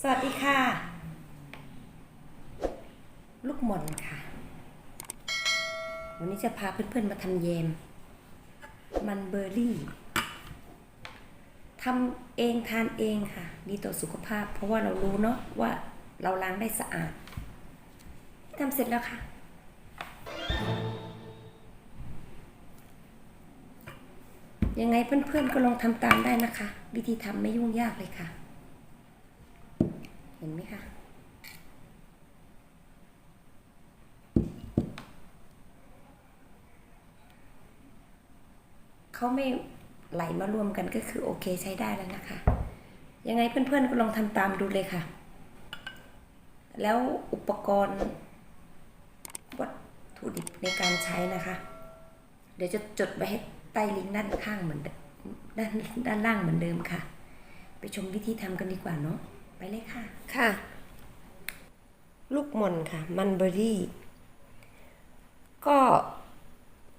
สวัสดีค่ะ ลูกหม่อนค่ะ วันนี้จะพาเพื่อนๆมาทำเยม มันเบอร์รี่ทำเองทานเองค่ะ ดีต่อสุขภาพ เพราะว่าเรารู้เนาะว่าเราล้างได้สะอาดทำเสร็จแล้วค่ะ ยังไงเพื่อนๆก็ลองทำตามได้นะคะ วิธีทำไม่ยุ่งยากเลยค่ะ เห็นไหมคะเขาไม่ไหลมารวมกันก็คือโอเคใช้ได้แล้วนะคะ ยังไงเพื่อนๆก็ลองทำตามดูเลยค่ะ แล้วอุปกรณ์วัตถุดิบในการใช้นะคะ เดี๋ยวจะจดไว้ให้ใต้ลิงก์ด้านข้างเหมือนด้านด้านล่างเหมือนเดิมค่ะ ไปชมวิธีทำกันดีกว่าเนาะ ไปเลยค่ะ ค่ะ ลูกหม่อนค่ะ มันเบอร์รี่ ก็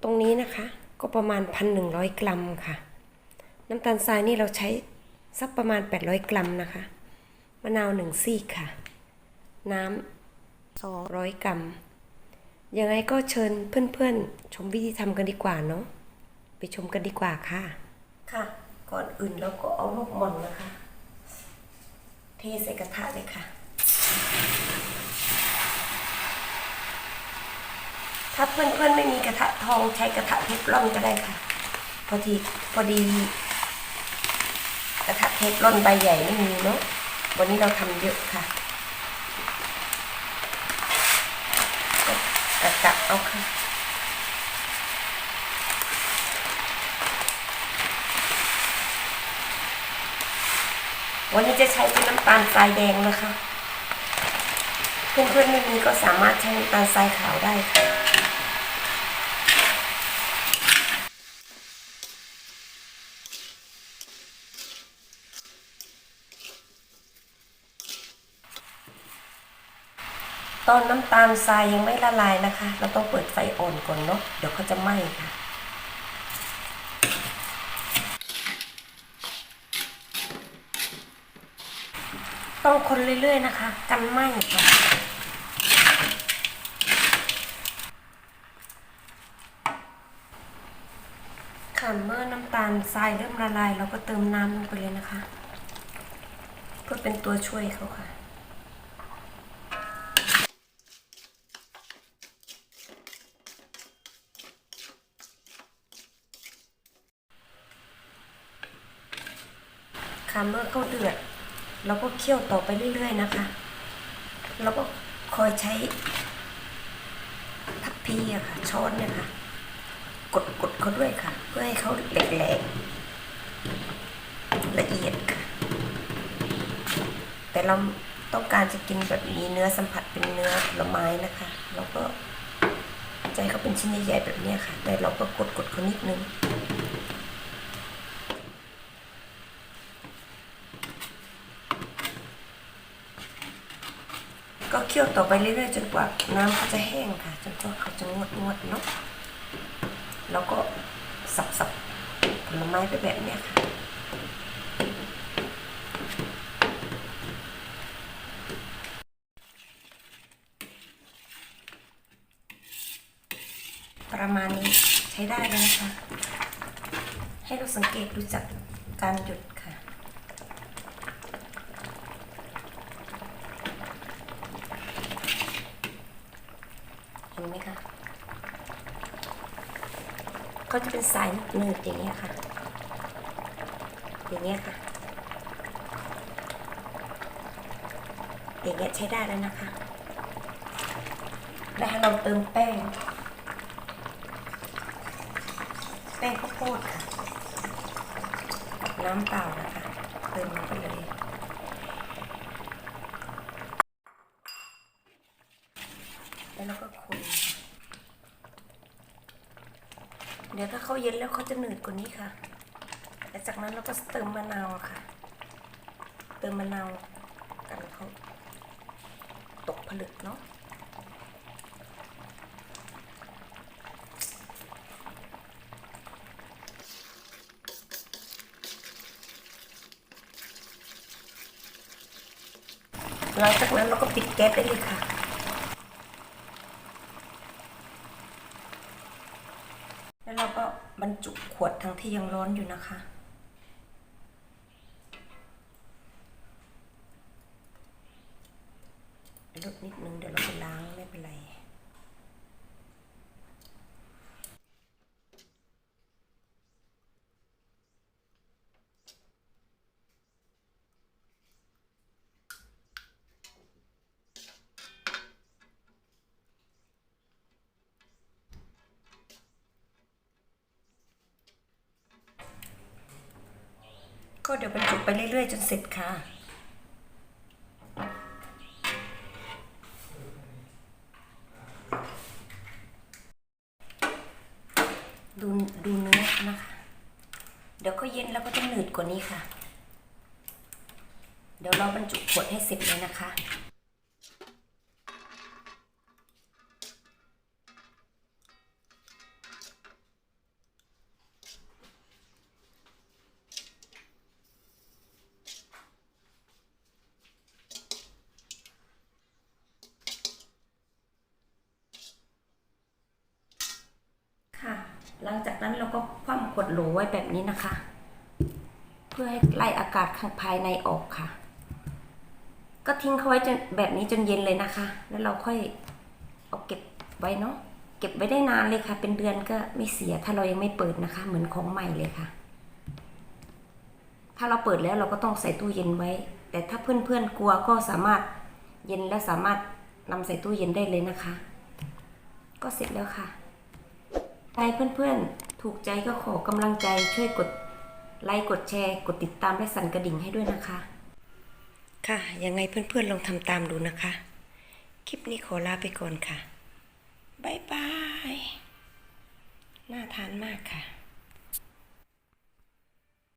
ตรงนี้นะคะ ก็ประมาณ1,100กรัมค่ะ น้ำตาลทรายนี่เราใช้สักประมาณ800กรัมนะคะ มะนาวหนึ่งซีกค่ะ น้ำ200กรัม ยังไงก็เชิญเพื่อนๆ ชมวิธีทำกันดีกว่าเนาะ ไปชมกันดีกว่าค่ะ ค่ะ ก่อนอื่นเราก็เอาลูกหม่อนนะคะ เทใส่กระทะเลยค่ะ ถ้าเพื่อนๆไม่มีกระทะทองใช้กระทะเทฟลอนก็ได้ค่ะ พอดีพอดีกระทะเทฟลอนใบใหญ่ไม่มีเนาะวันนี้เราทำเยอะค่ะกระกะเอาค่ะ วันนี้จะใช้เป็นน้ำตาลทรายแดงนะคะ เพื่อนๆไม่มีก็สามารถใช้น้ำตาลทรายขาวได้ค่ะตอนน้ำตาลทรายยังไม่ละลายนะคะ เราต้องเปิดไฟอ่อนก่อนเนาะ เดี๋ยวเขาจะไหม้ค่ะ ต้องคนเรื่อยๆนะคะ กันไหมค่ะค่ะเมื่อน้ำตาลทรายเริ่มละลาย เราก็เติมน้ำลงไปเลยนะคะ เพื่อเป็นตัวช่วยเขาค่ะค่ะเมื่อเขาเดือด เราก็เคี่ยวต่อไปเรื่อย ๆ นะคะแล้วก็คอยใช้ทัพพีอะค่ะ ช้อนเนี่ยค่ะ กดกดเขาด้วยค่ะ เพื่อให้เขาแหลกๆละเอียดค่ะ แต่เราต้องการจะกินแบบนี้เนื้อสัมผัสเป็นเนื้อผลไม้นะคะ เราก็ใจเขาเป็นชิ้นใหญ่ๆแบบนี้ค่ะ แต่เราก็กดกดเขานิดนึง ก็เคี่ยวต่อไปเรื่อยๆจนกว่าน้ำเขาจะแห้งค่ะจนกว่าเขาจะงวดงวดๆเนาะแล้วก็สับสับผลไม้ไปแบบเนี้ยค่ะประมาณนี้ใช้ได้เลยนะคะ ให้เราสังเกตดูจากการหยุดค่ะ เห็นไหมคะเขาจะเป็นสายหนืดอย่างเงี้ยค่ะ อย่างเงี้ยค่ะ อย่างเงี้ยใช้ได้แล้วนะคะแล้วเราเติมแป้ง แป้งข้าวโพดค่ะ น้ำเปล่านะคะ เติมลงไปเลย แล้วเราก็คนค่ะ เดี๋ยวถ้าเขาเย็นแล้วเขาจะหนืดกว่านี้ค่ะและจากนั้นเราก็เติมมะนาวค่ะ เติมมะนาวกันเขาตกผลึกเนาะหลังจากนั้นเราก็ปิดแก๊สได้เลยค่ะ แล้วเราก็บรรจุขวดทั้งที่ยังร้อนอยู่นะคะ ลดนิดนึงเดี๋ยวเราไปล้างไม่เป็นไร ก็เดี๋ยวบรรจุไปเรื่อยๆ จนเสร็จค่ะ ดูดูเนื้อนะคะ เดี๋ยวก็เย็นแล้วก็จะหนืดกว่านี้ค่ะ เดี๋ยวเราบรรจุขวดให้เสร็จเลยนะคะ หลังจากนั้นเราก็คว่ำขวดโหลไว้แบบนี้นะคะ เพื่อให้ไล่อากาศข้างภายในออกค่ะ ก็ทิ้งเขาไว้จนแบบนี้จนเย็นเลยนะคะ แล้วเราค่อยเอาเก็บไว้เนาะเก็บไว้ได้นานเลยค่ะ เป็นเดือนก็ไม่เสียถ้าเรายังไม่เปิดนะคะ เหมือนของใหม่เลยค่ะ ถ้าเราเปิดแล้วเราก็ต้องใส่ตู้เย็นไว้ แต่ถ้าเพื่อนๆกลัวก็สามารถเย็นและสามารถนำใส่ตู้เย็นได้เลยนะคะ ก็เสร็จแล้วค่ะ ใครเพื่อนๆ ถูกใจก็ขอกำลังใจช่วยกดไลค์กดแชร์ กดติดตามและสั่นกระดิ่งให้ด้วยนะคะ ค่ะยังไงเพื่อนๆลองทำตามดูนะคะ คลิปนี้ขอลาไปก่อนค่ะ บ๊ายบาย น่าทานมากค่ะ